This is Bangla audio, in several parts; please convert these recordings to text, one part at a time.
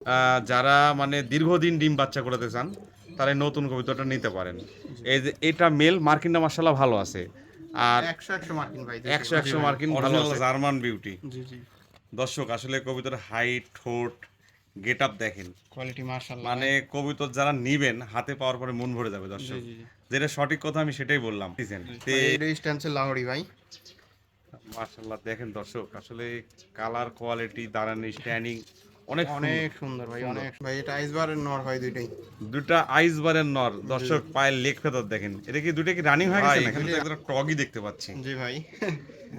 আহ, যারা মানে দীর্ঘদিন ডিম বাচ্চা করাতে চান তারা নতুন কবিতাটা নিতে পারেন। এই যে এটা মেল মার্কিনটা মাসাল্লাহ ভালো আছে। আর একশো একশো মার্কিন ভাই একশো একশো মার্কিন ভালো আছে। জার্মান বিউটি জি জি। দর্শক আসলে কবিতার হাইট ঠোঁট গেট আপ দেখেন। কোয়ালিটি মার্শাল্লাহ মানে কবিতর যারা নিবেন হাতে পাওয়ার পরে মন ভরে যাবে দর্শক। জি, জি। যেটা সঠিক কথা আমি সেটাই বললাম। এটা স্ট্যান্সের লাহোরি ভাই। মার্শাল্লাহ দেখেন দর্শক আসলে কালার কোয়ালিটি দাঁড়ানি স্ট্যান্ডিং অনেক অনেক সুন্দর ভাই অনেক ভাই এটা আইসবারের নর ভাই দুইটাই। দুটা আইস বারের নর। দর্শক পায়ের লেগ ফেদার দেখেন। এটা কি দুটা কি রানিং হয়ে গেছে নাকি? একটা টগই দেখতে পাচ্ছি। জি ভাই।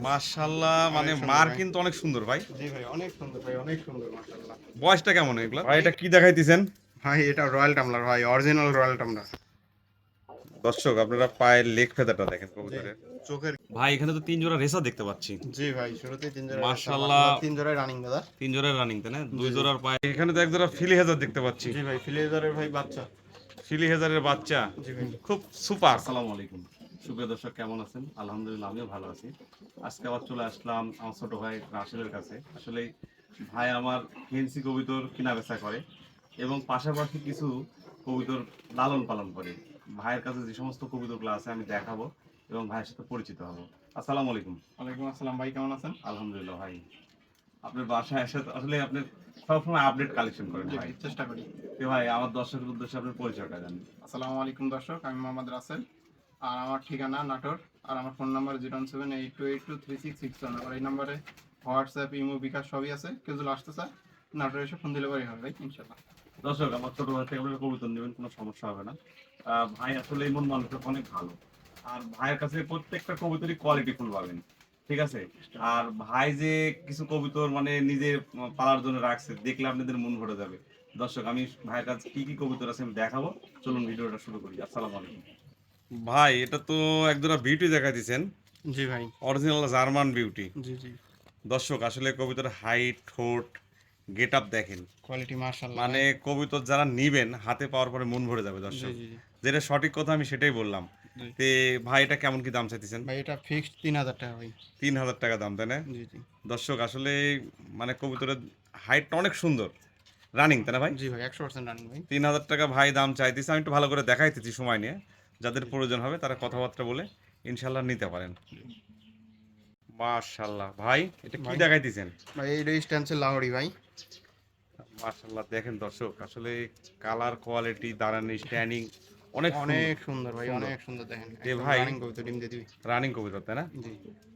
মাশাআল্লাহ মানে মার কিন্তু অনেক সুন্দর ভাই। জি ভাই অনেক সুন্দর ভাই অনেক সুন্দর মার্শাল্লাহ বয়সটা কেমন এগুলা? ভাই এটা কি দেখাইতেছেন? ভাই এটা রয়্যাল টামলার ভাই অরিজিনাল রয়্যাল টামলার দর্শক আপনারা পায়ের লেগ ফেদারটা দেখেন কবুতরের। চোখের ভাই এখানে তো তিন জোড়া রেসা দেখতে পাচ্ছি। জি ভাই শুরুতেই তিন জোড়া মাশাআল্লাহ। তিন জোড়ায় রানিং দাদা। তিন জোড়ার রানিং তাই না? দুই জোড়ার পায়ে এখানে তো এক জোড়া ফিলি হেজার দেখতে পাচ্ছি। জি ভাই ফিলেজারের ভাই বাচ্চা। ফিলি হেজারের বাচ্চা। জি ভাই। খুব সুপার। আসসালামু আলাইকুম। সুপ্রিয় দর্শক কেমন আছেন? আলহামদুলিল্লাহ আমিও ভালো আছি। আজকে আবার চলে আসলাম আমার ছোট ভাই রাশেদের কাছে। আসলে ভাই আমার ফেন্সি কবিতর কিনা বেচা করে এবং পাশাপাশি কিছু কবিতর লালন পালন করে। ভাইয়ের কাছে যে সমস্ত কবিতরগুলো আছে আমি দেখাবো। এবং ভাইয়ের সাথে পরিচিত হব। আসসালামু আলাইকুম। ওয়ালাইকুম আসসালাম ভাই কেমন আছেন? আলহামদুলিল্লাহ ভাই। আপনার বাসায় এসে আসলে আপনি সবসময় আপডেট কালেকশন করেন ভাই। চেষ্টা করি। তো ভাই আমার দর্শকের উদ্দেশ্যে আপনার পরিচয়টা জানেন আসসালামু আলাইকুম দর্শক আমি মোহাম্মদ রাসেল। আর আমার ঠিকানা নাটোর। আর আমার phone number zero one seven eight two eight two three six six one আর এই নাম্বারে হোয়াটসঅ্যাপ ইমো বিকাশ সবই আছে। কেউ যদি আসতে চায় নাটোর এসে ফোন দিলে পারি হবে ভাই ইনশাল্লাহ দর্শক আমার ছোট ভাই থেকে আপনারা কবিতা নেবেন কোনো সমস্যা হবে না। ভাই আসলে এমন মানুষের অনেক ভালো। আর ভাইয়ের কাছে প্রত্যেকটা কবিতারই কোয়ালিটি ফুল পাবেন। ঠিক আছে? আর ভাই যে কিছু কবিতর মানে নিজে পালার জন্য রাখছে দেখলে আপনাদের মন ভরে যাবে। দর্শক আমি ভাইয়ের কাছে কি কি কবিতর আছে আমি দেখাবো। চলুন ভিডিওটা শুরু করি। আসসালামু আলাইকুম। ভাই এটা তো একজোড়া বিউটি দেখা দিচ্ছেন জি ভাই। অরিজিনাল জার্মান বিউটি জি জি। দর্শক আসলে কবিতার হাইট ঠোঁট গেট আপ দেখেন। কোয়ালিটি মার্শাল্লাহ মানে কবিতর যারা নিবেন হাতে পাওয়ার পরে মন ভরে যাবে দর্শক। জি জি। যেটা সঠিক কথা আমি সেটাই বললাম। তে ভাই এটা কেমন কি দাম চাইতেছেন? ভাই এটা ফিক্সড তিন হাজার টাকা ভাই। তিন হাজার টাকা দাম তাই না? জি জি। দর্শক আসলে মানে কবুতরের হাইটটা অনেক সুন্দর। রানিং তাই না ভাই? জি ভাই একশো পার্সেন্ট রানিং ভাই। তিন হাজার টাকা ভাই দাম চাইতেছে। আমি একটু ভালো করে দেখাইতেছি সময় নিয়ে। যাদের প্রয়োজন হবে তারা কথাবার্তা বলে ইনশাল্লাহ নিতে পারেন। মাশাল্লাহ ভাই এটা কি। দেখাইতেছেন? ভাই এই স্ট্যান্সের লাহোরি ভাই। মাশাল্লাহ দেখেন দর্শক আসলে কালার কোয়ালিটি দাঁড়ানি স্ট্যান্ডিং অনেক অনেক সুন্দর ভাই অনেক সুন্দর দেখেন। এ ভাই। রানিং কবিতা ডিম দিয়ে দিবি। রানিং কবিতা তাই না? জি।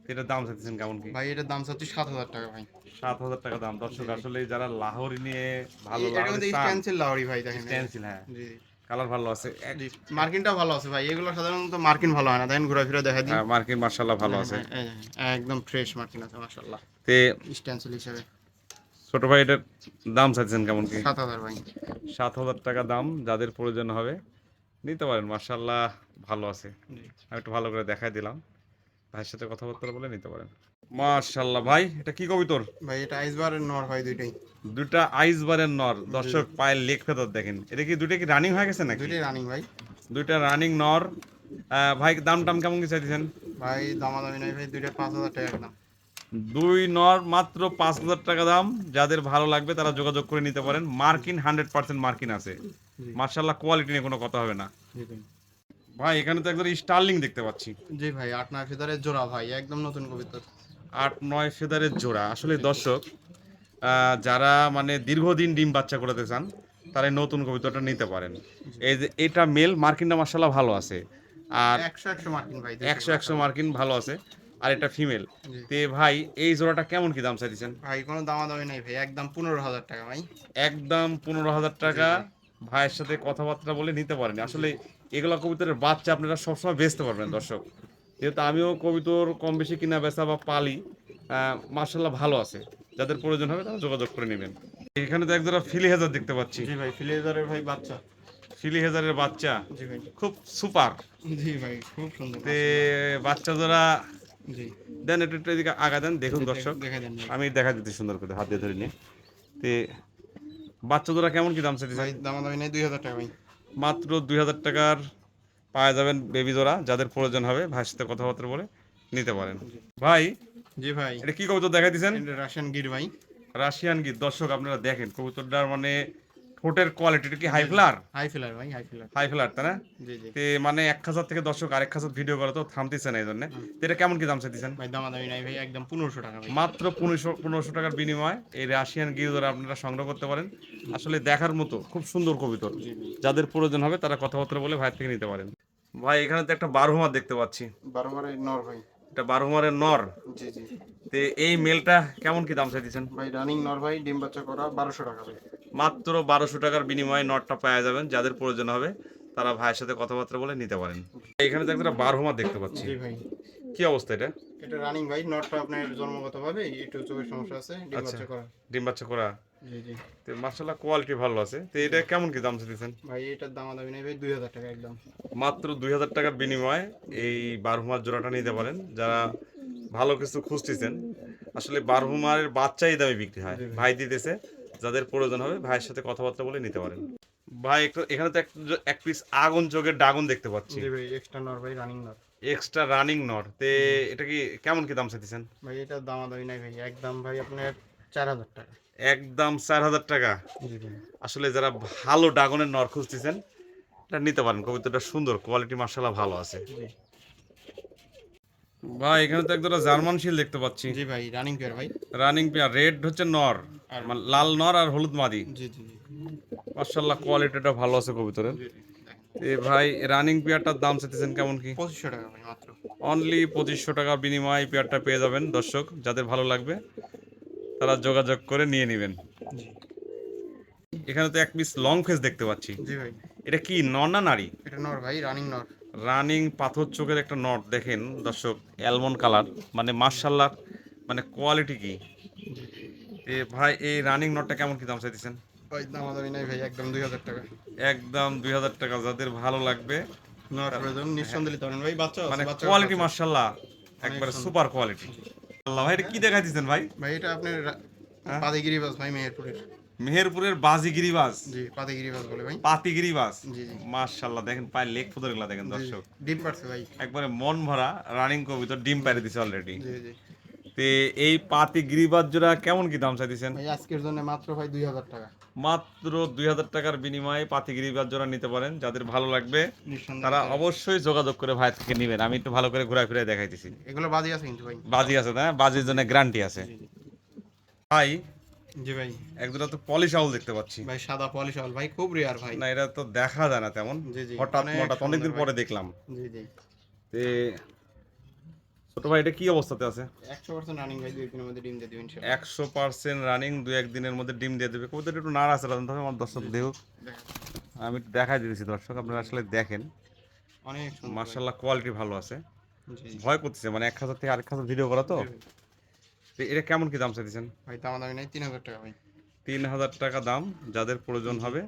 এটার দাম চাইতেছেন কেমন কি? ভাই এটার দাম চাচ্ছি সাত হাজার টাকা ভাই। সাত হাজার টাকা দাম। দর্শক আসলে যারা লাহোরি নিয়ে ভালো মধ্যে স্ট্যান্সের লাহোরি ভাই দেখেন। স্ট্যান্সিল হ্যাঁ। জি। কালার ভালো আছে। মার্কিনটা ভালো আছে ভাই। এগুলো সাধারণত মার্কিন ভালো হয় না। দেখেন ঘোরাফেরা দেখা দিই। মার্কিন মার্শাল্লাহ ভালো আছে। হ্যাঁ, হ্যাঁ, হ্যাঁ, একদম ফ্রেশ মার্কিন আছে মাশাআল্লাহ। তে স্ট্যান্সেল হিসেবে। ছোট ভাই এটার দাম চাইছেন কেমন কি? সাত হাজার ভাই। সাত হাজার টাকা দাম যাদের প্রয়োজন হবে। নিতে পারেন মার্শাল্লাহ ভালো আছে। আমি একটু ভালো করে দেখাই দিলাম। ভাইয়ের সাথে কথাবার্তা বলে নিতে পারেন। মার্শাল্লাহ ভাই এটা কি কবিতর ভাই এটা আইসবারের নর ভাই দুইটাই। দুটা আইস বারের নর দর্শক পায়ের লেগ ফেদার দেখেন। এটা কি দুটা কি রানিং হয়ে গেছে নাকি? দুইটাই রানিং ভাই। দুইটা রানিং নর। ভাই দাম টাম কেমন কি চাইতেছেন? ভাই দামাদামি নাই ভাই দুইটা পাঁচ হাজার টাকা দাম। দুই নর মাত্র পাঁচ হাজার টাকা দাম। যাদের ভালো লাগবে তারা যোগাযোগ করে নিতে পারেন। মার্কিন হান্ড্রেড পার্সেন্ট মার্কিন আছে। মার্শাল্লাহ কোয়ালিটি নিয়ে কোনো কথা হবে না। ভাই এখানে তো একজন স্টার্লিং দেখতে পাচ্ছি। জি ভাই আট নয় ফেদারের জোড়া ভাই একদম নতুন কবিতা। আট নয় ফেদারের জোড়া। আসলে দর্শক যারা মানে দীর্ঘদিন ডিম বাচ্চা করাতে চান তারা নতুন কবিতাটা নিতে পারেন। এই যে এটা মেল মার্কিনটা মার্শাল্লাহ ভালো আছে। আর একশো একশো মার্কিন ভাই একশো একশো মার্কিন ভালো আছে আর এটা ফিমেল। তে ভাই এই জোড়াটা কেমন কি দাম চাইতেছেন? ভাই কোনো দামাদামি নাই ভাই একদম পনেরো হাজার টাকা ভাই। একদম পনেরো হাজার টাকা। ভাইয়ের সাথে কথাবার্তা বলে নিতে পারেন। আসলে এগুলো কবিতরের বাচ্চা আপনারা সবসময় বেচতে পারবেন দর্শক। যেহেতু আমিও কবিতর কম বেশি কিনা বেচা বা পালি মার্শাল্লাহ ভালো আছে। যাদের প্রয়োজন হবে তারা যোগাযোগ করে নেবেন। এখানে তো একজোড়া ফিলি হেজার দেখতে পাচ্ছি। জি ভাই ফিলেজারের ভাই বাচ্চা। ফিলি হেজারের বাচ্চা। জি ভাই। খুব সুপার। জি ভাই খুব সুন্দর তে বাচ্চা। জোড়া জি। দেন একটু একটু এদিকে আগা দেন দেখুন দর্শক। আমি দেখা দিতে সুন্দর করে হাত দিয়ে ধরে নিয়ে। তে বাচ্চা জোড়া কেমন কি দাম সেটি ভাই দাম দামাদামি নাই দুই হাজার টাকা ভাই। মাত্র দুই হাজার টাকার পাওয়া যাবেন বেবি জোড়া যাদের প্রয়োজন হবে ভাইয়ের সাথে কথাবার্তা বলে নিতে পারেন। ভাই জি ভাই। এটা কি কবুতর দেখাই দিয়েছেন এটা রাশিয়ান গির ভাই। রাশিয়ান গির। দর্শক আপনারা দেখেন কবুতরটার মানে ঠোঁটের কোয়ালিটিটা কি হাই ফ্লার হাই ফিলার ভাই হাই ফিলার হাই ফ্লার তাই না? জি জি। তে মানে এক হাজার থেকে দর্শক আরেক হাজার ভিডিও করে তো থামতেছে না এই জন্য তো এটা কেমন কি দাম চাইতেছেন? ভাই দামাদামি নাই ভাই একদম পনেরোশো টাকা ভাই। মাত্র পনেরোশো পনেরোশো টাকার বিনিময়ে এই রাশিয়ান গিরোদের আপনারা সংগ্রহ করতে পারেন আসলে দেখার মতো খুব সুন্দর কবিতর। জি ভাই যাদের প্রয়োজন হবে তারা কথাবার্তা বলে ভাইয়ের থেকে নিতে পারেন। ভাই এখানে তো একটা বারোমার দেখতে পাচ্ছি। বারো বারে নর ভাই। এটা বারোমারের নর। জি জি। তে এই মেলটা কেমন কি দাম চাইতেছেন? ভাই রানিং নর ভাই ডিম বাচ্চা করা বারোশো টাকা ভাই। মাত্র বারোশো টাকার বিনিময়ে নটটা পাওয়া যাবেন যাদের প্রয়োজন হবে তারা ভাইয়ের সাথে কথাবার্তা বলে নিতে পারেন। এখানে তো একটা বারোমার দেখতে পাচ্ছি। ভাই। কি অবস্থা এটা? এটা রানিং ভাই নটটা আপনার জন্মগত ভাবে একটু চোখের সমস্যা আছে ডিম আচ্ছা। বাচ্চা করা। ডিম বাচ্চা করা। জি জি। তো মার্শাল্লাহ কোয়ালিটি ভালো আছে। তো এটা কেমন কি দাম চাইতেছেন? ভাই এটার দামাদামি নেই ভাই দুই হাজার টাকা একদম। মাত্র দুই হাজার টাকার বিনিময়ে এই বারহুমার জোড়াটা নিতে পারেন। যারা ভালো কিছু খুঁজতেছেন আসলে বারহুমারের বাচ্চাই দামে বিক্রি হয়। ভাই দিতেছে যাদের প্রয়োজন হবে ভাইয়ের সাথে কথাবার্তা বলে নিতে পারেন। ভাই একটু এখানে তো এক- এক পিস আগুন যোগের ডাগুন দেখতে পাচ্ছি। জি ভাই এক্সট্রা নর ভাই রানিং নর এক্সট্রা রানিং নট তে এটা কি কেমন কি দাম চাইতেছেন? ভাই এটার দামাদামি নাই ভাই একদম ভাই আপনার চার হাজার টাকা। একদম চার হাজার টাকা? আসলে যারা ভালো ডাগনের নর খুঁজতেছেন এটা নিতে পারেন। কবিতাটা সুন্দর কোয়ালিটি মার্শাল্লাহ ভালো আছে। জি। ভাই এখানে তো একদম জার্মান শিল দেখতে পাচ্ছি। জি ভাই রানিং পেয়ার ভাই। রানিং পেয়ার রেড হচ্ছে নর আর- মানে লাল নর আর হলুদ মাদি। জি জি মার্শাল্লাহ কোয়ালিটিটা ভালো আছে কবিতরের। এ ভাই রানিং পেয়ারটার দাম চাইতেছেন কেমন কি? পঁচিশশো টাকা ভাই মাত্র। অনলি পঁচিশশো টাকার বিনিময়ে পেয়ারটা পেয়ে যাবেন দর্শক যাদের ভালো লাগবে তারা যোগাযোগ করে নিয়ে নেবেন। জি। এখানে তো এক পিস লং ফেস দেখতে পাচ্ছি। জি ভাই। এটা কি নর না নারী? এটা নর ভাই রানিং নর। রানিং পাথর চোখের একটা নট দেখেন দর্শক অ্যালমন্ড কালার মানে মার্শাল্লাহ মানে কোয়ালিটি কি? এ ভাই এই রানিং নটটা কেমন কি দাম চাইতেছেন? একদম দুই হাজার টাকা। একদম দুই হাজার টাকা যাদের ভালো লাগবে। ভাই বাচ্চা মানে কোয়ালিটি মার্শাল্লাহ একবারে সুপার কোয়ালিটি আল্লাহ ভাই এটা কি দেখাইতেছেন ভাই? ভাই এটা আপনার হ্যাঁ? বাস ভাই মেহেরপুরের। মেহেরপুরের বাজিগিরিবাজ জি পাদিগিরি বাস বলে ভাই। পাতিগিরিবাজ জি জি। মার্শাল্লাহ দেখেন পায়ের লেগ ফুদেরগুলা দেখেন দর্শক। ডিম পারছে ভাই। একবারে মন ভরা রানিং কবিতর ডিম পাড়ে দিছে অলরেডি জি জি। তে এই পাতিগিরিবাজ জোড়া কেমন কি দাম চাইতেছেন? ভাই আজকের জন্য মাত্র ভাই দুই হাজার টাকা। মাত্র দুই হাজার টাকার বিনিময়ে পাতিগিরিবাজ জোড়া নিতে পারেন যাদের ভালো লাগবে তারা অবশ্যই যোগাযোগ করে ভাই থেকে নেবেন। আমি একটু ভালো করে ঘুরে ফিরে দেখাইতেছি। এগুলো বাদি আছে কিন্তু ভাই। বাজি আছে না? বাজির জন্য গ্যারান্টি আছে। জি, জি। ভাই। ভাই একজোড়া তো পলিশ আউল দেখতে পাচ্ছি। ভাই সাদা পলিশ হল ভাই খুব রেয়ার ভাই। না এটা তো দেখা যায় না তেমন। হঠাৎ হঠাৎ অনেকদিন পরে দেখলাম। জি জি। তে ছোট ভাই এটা কি অবস্থাতে আছে? একশো পার্সেন্ট রানিং ভাই দুই দিনের মধ্যে ডিম দিয়ে দিবেন ইনশাআল্লাহ। একশো পার্সেন্ট রানিং দু একদিনের মধ্যে ডিম দিয়ে দেবে। কবুতর একটু নাড়া আছে তবে আমার দর্শক দেহ আমি দেখাই দিয়েছি দর্শক আপনারা আসলে দেখেন। অনেক। মার্শাল্লাহ কোয়ালিটি ভালো আছে। ভয় করতেছে মানে এক হাজার থেকে আরেক হাজার ভিডিও করা। তো? এটা কেমন কি দাম চাইছেন ভাই দাম দামি নাই তিন হাজার টাকা ভাই। তিন হাজার টাকা দাম যাদের প্রয়োজন হবে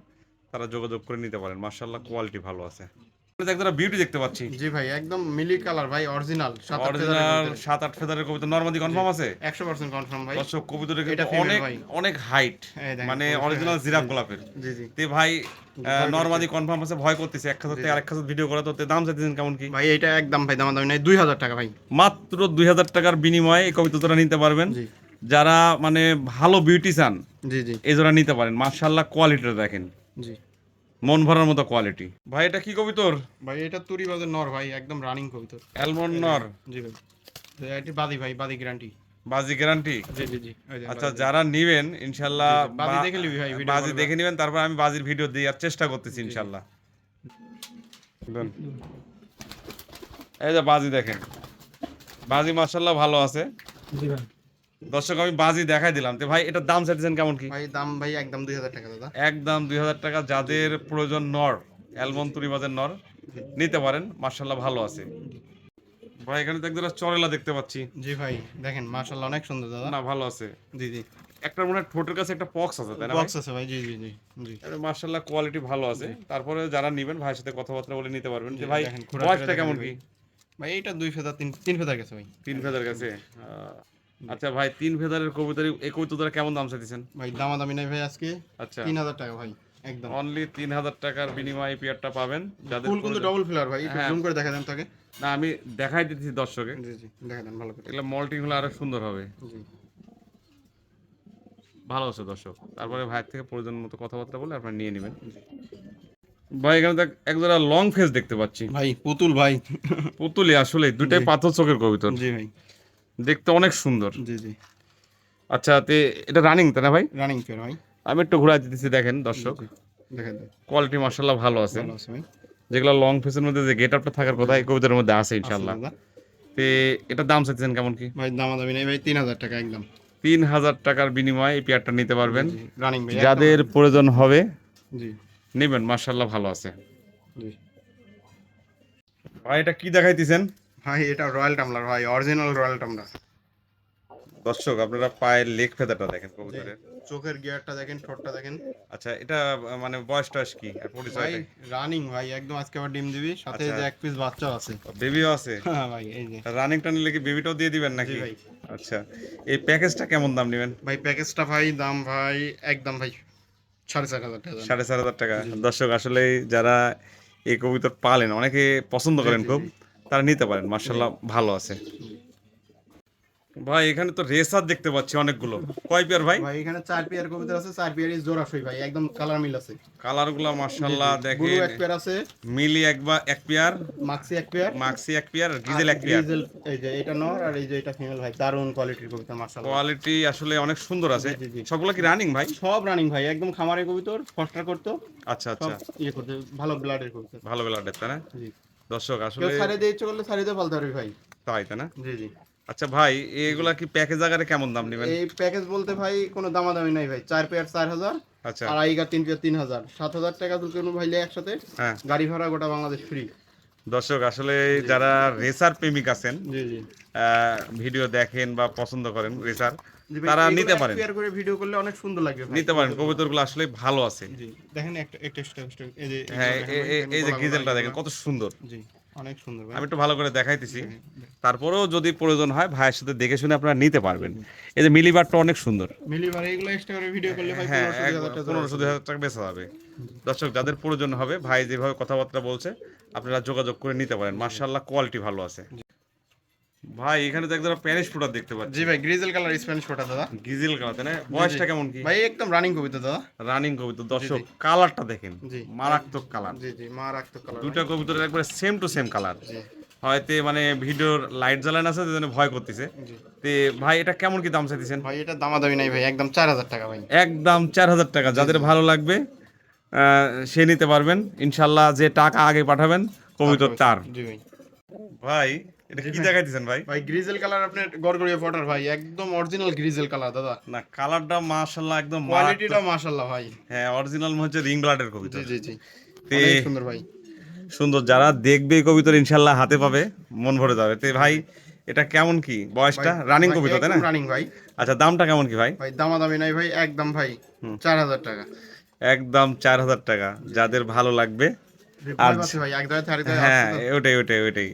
তারা যোগাযোগ করে নিতে পারেন। মার্শাল্লাহ কোয়ালিটি ভালো আছে। একটা বিউটি দেখতে পাচ্ছি। জি ভাই একদম মিলি কালার ভাই অরিজিনাল অরিজিনাল সাত আট ফেদারের কবিতা। নর্মাদি কনফার্ম আছে? একশো পার্সেন্ট কনফার্ম ভাই। দর্শক কবিতাটা কিন্তু অনেক অনেক হাইট মানে অরিজিনাল জিরাফ গোলাপের। জি জি তে ভাই নর্মাদি কনফার্ম আছে ভয় করতেছে। এক হাজার থেকে আরেক হাজার ভিডিও করা তো দাম চাইতেছেন কেমন কি? ভাই এটা একদম ভাই দাম নাই। টাকা ভাই। মাত্র দুই হাজার টাকার বিনিময়ে এই কবিতাটা নিতে পারবেন। জি। যারা মানে ভালো বিউটি চান জি জি। এই জোড়া নিতে পারেন। মার্শাল্লাহ কোয়ালিটিটা দেখেন। জি। মন ভরার মতো কোয়ালিটি ভাই এটা কি কবিতর? ভাই এটা তুরি বাজার নর ভাই একদম রানিং কবিতর। অ্যালমন্ড নর? জি ভাই। এটি বাদি ভাই বাদি গ্যারান্টি বাজি গ্যারান্টি জি জি জি। আচ্ছা যারা নিবেন জি। বাজি দেখে নিবি ভাই, বাজি দেখে নিবেন তারপর আমি বাজির ভিডিও দেওয়ার চেষ্টা করতেছি ইনশাল্লাহ। দেন। এই যে বাজি দেখেন। বাজি মার্শাল্লাহ ভালো আছে। জি ভাই। দর্শক আমি বাজি দেখাই দিলাম। তো ভাই এটার দাম চাইতেছেন কেমন কি? ভাই দাম ভাই একদম দুই হাজার টাকা দাদা। একদম দুই হাজার টাকা যাদের প্রয়োজন নর অ্যালমন তুরিবাজের নর নিতে পারেন। মার্শাল্লাহ ভালো আছে। ভাই এখানে তো একদম চরেলা দেখতে পাচ্ছি। জি ভাই দেখেন মাশাআল্লাহ অনেক সুন্দর দাদা। না ভালো আছে। জি জি। একটা মনে ঠোঁটের কাছে একটা পক্স আছে তাই না বক্স আছে ভাই জি জি জি জি। মার্শাল্লাহ কোয়ালিটি ভালো আছে। তারপরে যারা নিবেন ভাইয়ের সাথে কথাবার্তা বলে নিতে পারবেন। যে ভাই বয়সটা কেমন। কি? ভাই এটা দুই ফেদার তিন তিন ফেদার গেছে ভাই। তিন ফেদার কাছে আহ, আচ্ছা ভাই তিন ফেদারের কবিতারি এই কবিতাটা কেমন দাম চাইতেছেন? ভাই দামাদামি নাই ভাই আজকে। আচ্ছা। তিন হাজার টাকা ভাই একদম। অনলি তিন হাজার টাকার বিনিময়ে পেয়ারটা পাবেন। যাদের ফুল কিন্তু ডবল ফিলার ভাই একটু হ্যাঁ। জুম করে দেখা দেন তাকে। না আমি দেখাই দিচ্ছি দর্শকে। জি জি দেখা দেন ভালো করে। এগুলো মল্টিং হলে আরও সুন্দর হবে। জি। ভালো আছে দর্শক। তারপরে ভাইয়ের থেকে প্রয়োজন মতো কথাবার্তা বলে আপনারা নিয়ে নেবেন। ভাই এখানে তো এক- এক লং ফেস দেখতে পাচ্ছি। ভাই পুতুল ভাই। পুতুলি আসলে দুটাই পাথর চোখের কবিতর। জি ভাই। দেখতে অনেক সুন্দর। জি জি। আচ্ছা তে এটা রানিং তাই না ভাই? রানিং ফেয়ার ভাই। আমি একটু ঘুরে দিতেছি দেখেন দর্শক। দেখেন। কোয়ালিটি মার্শাল্লাহ ভালো আছে। ভালো আছে ভাই। যেগুলো লং ফেসের মধ্যে যে গেট আপটা থাকার কথা এই কবিতার মধ্যে আছে ইনশাল্লাহ তে এটা দাম চাইছেন কেমন কি? ভাই দাম দামি নেই ভাই তিন হাজার টাকা একদম। তিন হাজার টাকার বিনিময়ে এই পেয়ারটা নিতে পারবেন। রানিং ভাই যাদের প্রয়োজন হবে জি। নেবেন মার্শাল্লাহ ভালো আছে। জি। ভাই এটা কি দেখাইতেছেন? ভাই এটা রয়্যাল টামলার ভাই অরিজিনাল রয়্যাল টামলার দর্শক আপনারা পায়ের লেগ ফেদারটা দেখেন কবুতরের। চোখের গিয়ারটা দেখেন ঠোঁটটা দেখেন। আচ্ছা এটা মানে বয়স টয়স কি? আর ভাই পরিচয়টা রানিং ভাই একদম আজকে আবার ডিম দিবি সাথে আচ্ছা। যে এক পিস বাচ্চাও আছে। বেবিও আছে? হ্যাঁ ভাই এই যে। রানিংটা নিলে কি বেবিটাও দিয়ে দিবেন নাকি? ভাই। আচ্ছা এই প্যাকেজটা কেমন দাম নেবেন? ভাই প্যাকেজটা ভাই দাম ভাই একদম ভাই সাড়ে চার হাজার টাকা। সাড়ে চার হাজার টাকা। দর্শক আসলে যারা এই কবিতা পালেন অনেকে পছন্দ করেন খুব। তারা নিতে পারেন মার্শাল্লাহ ভালো আছে। ভাই এখানে তো রেসার দেখতে পাচ্ছি অনেকগুলো। কয় পেয়ার ভাই? ভাই এখানে চার পেয়ার কবিতা আছে চার পেয়ারই জোড়া সই ভাই একদম কালার মিল আছে। কালারগুলা মার্শাল্লাহ ব্লু এক পেয়ার আছে। মিলি একবার এক পেয়ার। মাক্সি এক পেয়ার। মাক্সি এক পেয়ার ডিজেল এক পেয়ার। ডিজেল এই যে এটা নর আর এই যে এটা ফিমেল ভাই দারুণ কোয়ালিটির কবিতা মাশাআল্লাহ। কোয়ালিটি আসলে অনেক সুন্দর আছে। সবগুলো কি রানিং ভাই? সব রানিং ভাই একদম খামারে কবিতর ফস্টার করতো। আচ্ছা আচ্ছা। ইয়ে করতে ভালো ব্লাডের কবিতা ভালো বেলা তাই না? জি। দর্শক আসলে সারে দিয়ে ইচ্ছে করলে সারে দিয়ে পালতে পারবি ভাই। তাই তাই না? জি জি। আচ্ছা ভাই এগুলা কি প্যাকেজ আকারে কেমন দাম নেবেন? এই প্যাকেজ বলতে ভাই কোনো দামাদামি নাই ভাই। চার পেয়ার চার হাজার আচ্ছা। আর আইগা তিন পেয়ার তিন হাজার। সাত হাজার টাকা তুলতে ভাইলে একসাথে? হ্যাঁ। গাড়ি ভাড়া গোটা বাংলাদেশ ফ্রি দর্শক আসলে যারা রেসার প্রেমিক আছেন জি জি। আহ, ভিডিও দেখেন বা পছন্দ করেন রেসার তারা নিতে পারেন। পেয়ার করে ভিডিও করলে অনেক সুন্দর লাগবে। নিতে পারেন কবুতরগুলো আসলে ভালো আছে। জি দেখেন একটা একটা এই যে হ্যাঁ এই যে গিজেলটা দেখেন কত সুন্দর। জি অনেক সুন্দর ভাই। আমি একটু ভালো করে দেখাইতেছি। তারপরেও যদি প্রয়োজন হয় ভাইয়ের সাথে দেখে শুনে আপনারা নিতে পারবেন। এই যে মিলিবারটা অনেক সুন্দর। মিলিবার এগুলো এক্সট্রা করে ভিডিও করলে ভাই হ্যাঁ পনেরোশো দুই হাজার টাকা টাকা বেচা যাবে। দর্শক যাদের প্রয়োজন হবে ভাই যেভাবে কথাবার্তা বলছে আপনারা যোগাযোগ করে নিতে পারেন। মার্শাল্লাহ কোয়ালিটি ভালো আছে। ভাই এখানে তো একদম প্যানিশ ফুটার দেখতে পাচ্ছি। জি ভাই গ্রিজেল কালার স্প্যানিশ ফোটা দাদা। গিজিল কালার তাই না? বয়সটা কেমন কি? ভাই একদম রানিং কবিতা দাদা। রানিং কবিতর দর্শক কালারটা দেখেন। জি। মারাত্মক কালার জি জি মা রাখতো কালার দুটা কবিতরের একবারে সেম টু সেম কালার হয়তো মানে ভিডিওর লাইট জ্বালান আছে সেজন্য ভয় করতেছে। তে ভাই এটা কেমন কি দাম চাইতেছেন? ভাই এটা দামাদামি নাই ভাই একদম চার হাজার টাকা ভাই। একদম চার হাজার টাকা। যাদের ভালো লাগবে আহ, সে নিতে পারবেন। ইনশাল্লাহ যে টাকা আগে পাঠাবেন কবিতর তার। ভাই এটা কি দেখাইতেছেন ভাই? ভাই গ্রিজেল কালার আপনার গড়গড়িয়া ফটার ভাই। একদম অরিজিনাল গ্রিজেল কালার দাদা। না কালারটা মাশাল্লাহ একদম কোয়ালিটিটা মাশাআল্লাহ ভাই। হ্যাঁ অরিজিনাল হচ্ছে রিং ব্লাডের কবিতা। জি জি জি। অনেক সুন্দর ভাই। সুন্দর যারা দেখবে ইনশাল্লাহ হাতে পাবে মন ভরে যাবে। তে ভাই এটা কেমন কি? বয়সটা? রানিং কবিতা তাই না? রানিং ভাই। আচ্ছা দামটা কেমন কি ভাই? ভাই দামাদামি নাই ভাই। একদম ভাই চার হাজার টাকা। একদম চার হাজার টাকা। যাদের ভালো লাগবে আর ভাই হ্যাঁ ওটাই ওটাই ওটাই।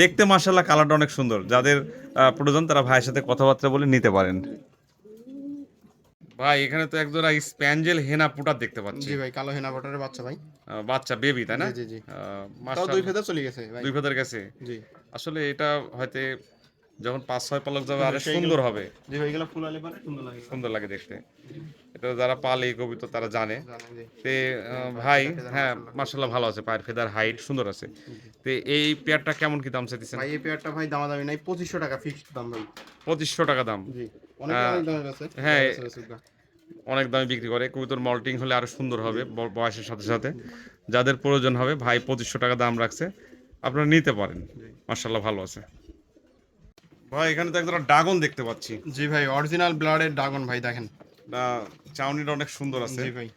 দেখতে মার্শাল্লাহ কালারটা অনেক সুন্দর। যাদের আহ, প্রয়োজন তারা ভাইয়ের সাথে কথাবার্তা বলে নিতে পারেন। ভাই এখানে তো একজোড়া স্প্যাঞ্জেল হেনা পুটার দেখতে পাচ্ছি। জি ভাই কালো হেনা পুটারের বাচ্চা ভাই। বাচ্চা বেবি তাই না? জি জি জি। মাশাআল্লাহ, দুই ফেদার চলে গেছে ভাই। দুই ফেদার গেছে? জি। আসলে এটা হয়তো যখন পাঁচ ছয় পালক যাবে আরও সুন্দর হবে। সুন্দর লাগে। সুন্দর লাগে দেখতে। এটা যারা পালে এই কবিতা তারা জানে। তে ভাই হ্যাঁ মার্শাল্লাহ ভালো আছে পায়ের ফেদার হাইট সুন্দর আছে। তে এই পেয়ারটা কেমন কি দাম চাইতেছেন? ভাই এই পেয়ারটা ভাই দামাদামি নাই পঁচিশশো টাকা ফিক্সড দাম ভাই। পঁচিশশো টাকা দাম। হ্যাঁ। অনেক দামে বিক্রি করে। কবুতর মল্টিং হলে আরও সুন্দর হবে বয়সের সাথে সাথে। যাদের প্রয়োজন হবে ভাই পঁচিশশো টাকা দাম রাখছে আপনারা নিতে পারেন। মার্শাল্লাহ ভালো আছে। ভাই এখানে তো একদম ড্রাগন দেখতে পাচ্ছি। জি ভাই অরিজিনাল ব্লাডের ড্রাগন ভাই দেখেন। চাউনিটা অনেক সুন্দর আছে। জি ভাই।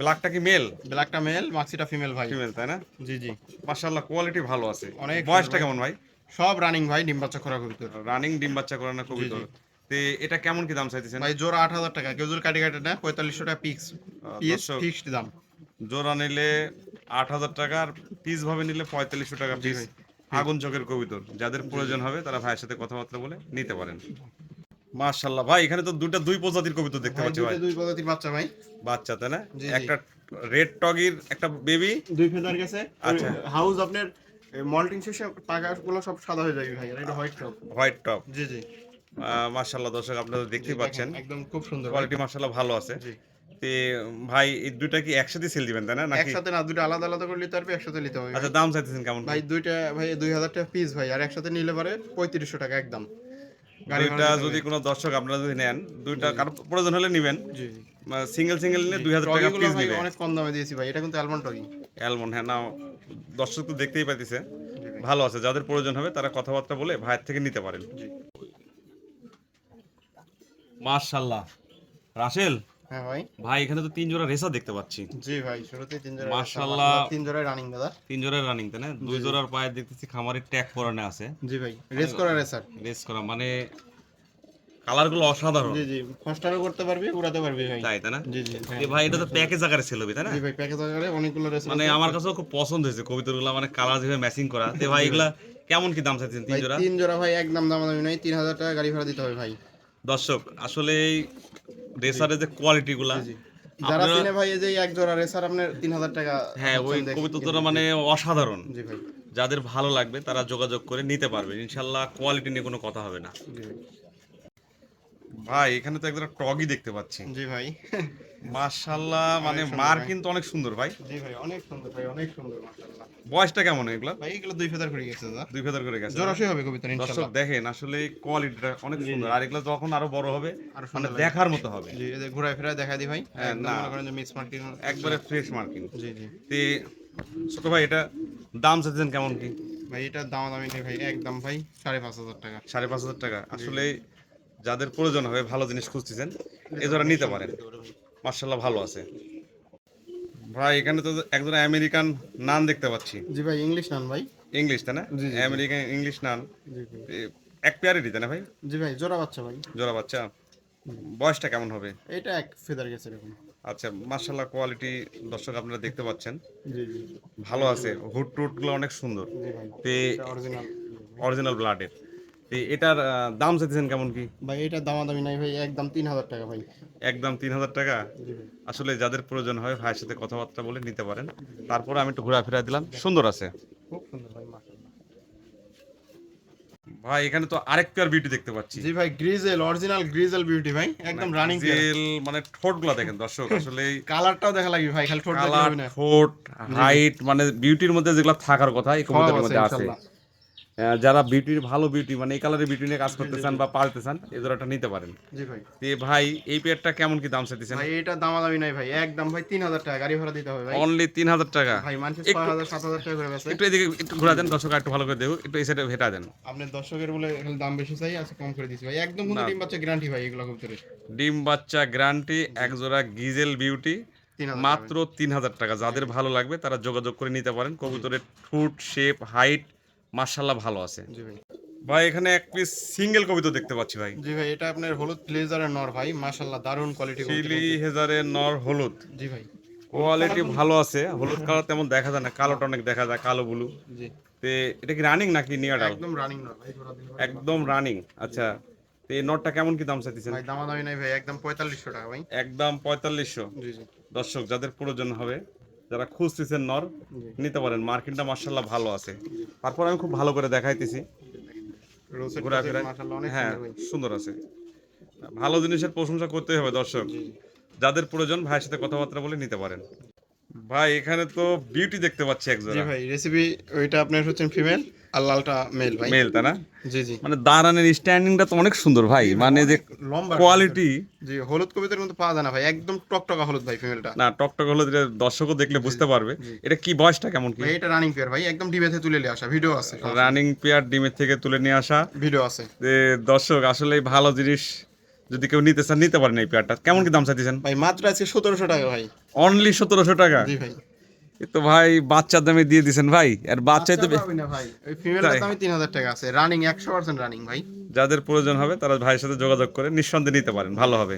ব্ল্যাকটা কি মেল ব্ল্যাকটা মেল মাক্সিটা ফিমেল ভাই। ফিমেল তাই না? জি জি। মার্শাল্লাহ কোয়ালিটি ভালো আছে। অনেক বয়সটা কেমন ভাই? সব রানিং ভাই ডিম বাচ্চা করা কবিতর। রানিং ডিম বাচ্চা করানো কবিতর। তে এটা কেমন কি দাম চাইতেছেন? ভাই জোড়া আট হাজার টাকা। কেউ জোর কাটি কাটে না পঁয়তাল্লিশশো টাকা পিক্স পিস ফিক্সড দাম। জোড়া নিলে আট হাজার টাকা আর পিস ভাবে নিলে পঁয়তাল্লিশশো টাকা পিস। আগুন চোখের কবিতর। যাদের প্রয়োজন হবে তারা ভাইয়ের সাথে কথাবার্তা বলে নিতে পারেন। মার্শাল্লাহ ভাই এখানে তো দুইটা দুই প্রজাতির কবিতর দেখতে পাচ্ছি ভাই। দুই প্রজাতির বাচ্চা ভাই। বাচ্চা তাই না। একটা রেড টগির একটা বেবি। দুই ফেদার গেছে। আচ্ছা। হাউস আপনার মল্টিং শেষে টাকা গুলো সব সাদা হয়ে যাবে ভাই। এটা হোয়াইট টপ। White top. জি জি। মার্শাল্লাহ দর্শক আপনারা দেখতে পাচ্ছেন। একদম খুব সুন্দর। কোয়ালিটি মার্শাল্লাহ ভালো আছে। জি। তে ভাই এই দুইটা কি একসাথে সেল দিবেন তাই না? নাকি একসাথে না দুটো আলাদা আলাদা করে নিতে পারবে একসাথে নিতে হবে। আচ্ছা দাম চাইতেছেন কেমন ভাই দুইটা ভাই দুই হাজার টাকা পিস ভাই আর একসাথে নিলে পারে পঁয়ত্রিশশো টাকা একদম। যদি কোনো দর্শক আপনারা যদি নেন দুইটা কারও প্রয়োজন হলে নেবেন। জি সিঙ্গেল সিঙ্গেল নিলে দুই হাজার টাকা পিস অনেক কম দামে দিয়েছি ভাই এটা কিন্তু অ্যালমন্ড টগি অ্যালমন্ড হ্যাঁ না দর্শক তো দেখতেই পাইতেছে। ভালো আছে যাদের প্রয়োজন হবে তারা কথাবার্তা বলে ভাইয়ের থেকে নিতে পারেন। জি। মার্শাল্লাহ রাসেল হ্যাঁ ভাই। ভাই এখানে তো তিন জোড়া রেসা দেখতে পাচ্ছি। জি ভাই শুরুতে তিন জোড়া মাশাআল্লাহ। তিন জোড়া রানিং দাদা। তিন জোড়ার রানিং তাই না? দুই জোড়ার পায়ে দেখতেছি খামারের ট্যাগ পরানো আছে। জি ভাই রেস করা রেসার রেস করা মানে কালারগুলো অসাধারণ। জি জি ফাস্টারও করতে পারবি উড়াতে পারবি ভাই। তাই তাই না? জি জি এ ভাই এটা তো প্যাকেজ আকারে ছিল তাই না? জি ভাই প্যাকেজ আকারে অনেকগুলো রেস মানে আমার কাছেও খুব পছন্দ হয়েছে কবিতাগুলো মানে কালার যেভাবে ম্যাচিং করা। তে ভাই এগুলা কেমন কি দাম চাইছেন তিন জোড়া? তিন জোড়া ভাই একদম দাম দামি নয় তিন হাজার টাকা গাড়ি ভাড়া দিতে হবে ভাই। দর্শক আসলে রেসারের যে কোয়ালিটি গুলা জি। যারা আপনারা- ভাই যে এক জোড়া রেসার আপনার তিন হাজার টাকা হ্যাঁ ওই মানে অসাধারণ। জি ভাই। যাদের ভালো লাগবে তারা যোগাযোগ করে নিতে পারবে। ইনশাল্লাহ কোয়ালিটি নিয়ে কোনো কথা হবে না। ভাই। এখানে তো একদম টগই দেখতে পাচ্ছি। জি ভাই। মাশাল্লাহ মানে মার কিন্তু অনেক সুন্দর ভাই। জি ভাই অনেক সুন্দর ভাই অনেক সুন্দর মাশাআল্লাহ। বয়সটা কেমন এগুলা? ভাই এগুলো দুই ফেদার করে গেছে দাদা দুই ফেদার করে গেছে জোরাশই হবে কবিতা দর্শক দেখেন আসলে কোয়ালিটিটা অনেক সুন্দর। আর এগুলো যখন আরও বড় হবে আর মানে দেখার মতো হবে। জি এই যে ঘোরায় ফেরায় দেখা দি ভাই। হ্যাঁ, না। যে মিক্স মার্কিং একবারে ফ্রেশ মার্কিং জি জি। তে ছোট ভাই এটা দাম চাইছেন কেমন কি? ভাই এটা দাম দামি নেই ভাই একদম ভাই সাড়ে পাঁচ হাজার টাকা। সাড়ে পাঁচ হাজার টাকা। আসলে যাদের প্রয়োজন হবে ভালো জিনিস খুঁজতেছেন এ ধরে নিতে পারেন। মার্শাল্লাহ ভালো আছে। ভাই এখানে তো একজন আমেরিকান নান দেখতে পাচ্ছি। জি ভাই ইংলিশ নান ভাই। ইংলিশ তাই না। আমেরিকান ইংলিশ নান। এক পেয়ারেরই তাই না ভাই? জি ভাই জোড়া বাচ্চা ভাই। জোড়া বাচ্চা। বয়সটা কেমন হবে? এটা এক ফেদার গেছে এরকম। আচ্ছা মার্শাল্লাহ কোয়ালিটি দর্শক আপনারা দেখতে পাচ্ছেন। জি জি। ভালো আছে। হুট টুটগুলো অনেক সুন্দর। জি ভাই তে অরিজিনাল অরিজিনাল ব্লাডের এটার দাম চাইতেছেন কেমন কি? ভাই এটা দামাদামি নাই ভাই একদম তিন হাজার টাকা ভাই। একদম তিন হাজার টাকা? আসলে যাদের প্রয়োজন হয় ভাইয়ের সাথে কথাবার্তা বলে নিতে পারেন। তারপরে আমি একটু ঘোরাফেরা দিলাম। সুন্দর আছে। খুব সুন্দর ভাই ভাই এখানে তো আরেক পেয়ার বিউটি দেখতে পাচ্ছি। জি ভাই গ্রিজেল অরিজিনাল গ্রিজেল বিউটি ভাই একদম রানিং জেল মানে ঠোঁটগুলো দেখেন দর্শক আসলে কালারটাও দেখা লাগবে ভাই খালি ঠোঁট দেখলে কালার হবে না। ঠোঁট হাইট মানে বিউটির মধ্যে যেগুলো থাকার কথা এই কবুতরের মধ্যে আছে যারা বিউটির ভালো বিউটি মানে এই কালারের বিউটি নিয়ে কাজ করতে চান বা পালতে চান এই জোড়াটা নিতে পারেন। জি ভাই। তে ভাই এই পেয়ারটা কেমন কি দাম চাইতেছেন? ভাই এটা দাম দামি নাই ভাই একদম ভাই তিন হাজার টাকা গাড়ি ভাড়া দিতে হবে ভাই। অনলি তিন হাজার টাকা? ভাই হাজার সাত হাজার টাকা করে বেছে একটু এদিকে একটু ঘোরা দেন দর্শক একটু ভালো করে দেখুক একটু এই সাইডে ভেটা দেন। আপনার দর্শকের বলে দাম বেশি চাই আছে কম করে দিচ্ছি ভাই। একদম কিন্তু ডিম বাচ্চা গ্যারান্টি ভাই এগুলো কবুতরে ডিম বাচ্চা গ্যারান্টি এক জোড়া গিজেল বিউটি মাত্র তিন হাজার টাকা। যাদের ভালো লাগবে তারা যোগাযোগ করে নিতে পারেন। কবুতরের ঠুট শেপ হাইট মার্শাল্লাহ ভালো আছে। জি ভাই। ভাই এখানে এক পিস সিঙ্গেল কবিতা দেখতে পাচ্ছি ভাই। জি ভাই এটা আপনার হলুদ ব্লেজারের নর ভাই। মাশাআল্লাহ দারুণ কোয়ালিটি চিলি হেজারের নর হলুদ। জি ভাই। কোয়ালিটি ভালো আছে হলুদ কালার তেমন দেখা যায় না কালোটা অনেক দেখা যায় কালো ব্লু জি। তে এটা কি রানিং নাকি নিয়াডাল একদম রানিং নর ভাই। একদম রানিং আচ্ছা। তো এই নটটা কেমন কি দাম চাইতেছেন? ভাই দামাদামি নাই ভাই একদম পঁয়তাল্লিশশো টাকা ভাই। একদম পঁয়তাল্লিশশো। জি জি। দর্শক যাদের প্রয়োজন হবে যারা খুঁজতেছেন নর নিতে পারেন। মার্কিনটা মার্শাল্লাহ ভালো আছে। তারপর আমি খুব ভালো করে দেখাইতেছি। ঘোরাফেরা হ্যাঁ সুন্দর আছে। ভালো জিনিসের প্রশংসা করতেই হবে দর্শক। যাদের প্রয়োজন ভাইয়ের সাথে কথাবার্তা বলে নিতে পারেন। ভাই এখানে তো বিউটি দেখতে পাচ্ছি জি ভাই রেসিপি ওইটা আপনার হচ্ছেন ফিমেল আর লালটা মেল ভাই। মেল তাই না? জি জি। মানে দাঁড়ানোর স্ট্যান্ডিংটা তো অনেক সুন্দর ভাই মানে যে লম্বা কোয়ালিটি জি হলুদ কবিতার মধ্যে পাওয়া যায় না ভাই একদম টকটকা হলুদ ভাই ফিমেলটা না টকটক হলুদ যেটা দর্শকও দেখলে বুঝতে পারবে। এটা কি বয়সটা কেমন কি? এটা রানিং পেয়ার ভাই একদম ডিমে থেকে তুলে নিয়ে আসা ভিডিও আছে। রানিং পেয়ার ডিমের থেকে তুলে নিয়ে আসা। ভিডিও আছে। যে দর্শক আসলে ভালো জিনিস। যদি কেউ নিতে চান নিতে পারেন এই পেয়ারটা কেমন কি দাম চাইতেছেন? ভাই মাত্র আজকে সতেরোশো টাকা ভাই। অনলি সতেরোশো টাকা? জি ভাই। এ তো ভাই বাচ্চার দামে দিয়ে দিছেন ভাই। আর বাচ্চাই তো ভাই। দামই তিন হাজার টাকা আছে। রানিং একশো পার্সেন্ট রানিং ভাই। যাদের প্রয়োজন হবে তারা ভাইয়ের সাথে যোগাযোগ করে নিঃসন্দেহে নিতে পারেন ভালো হবে।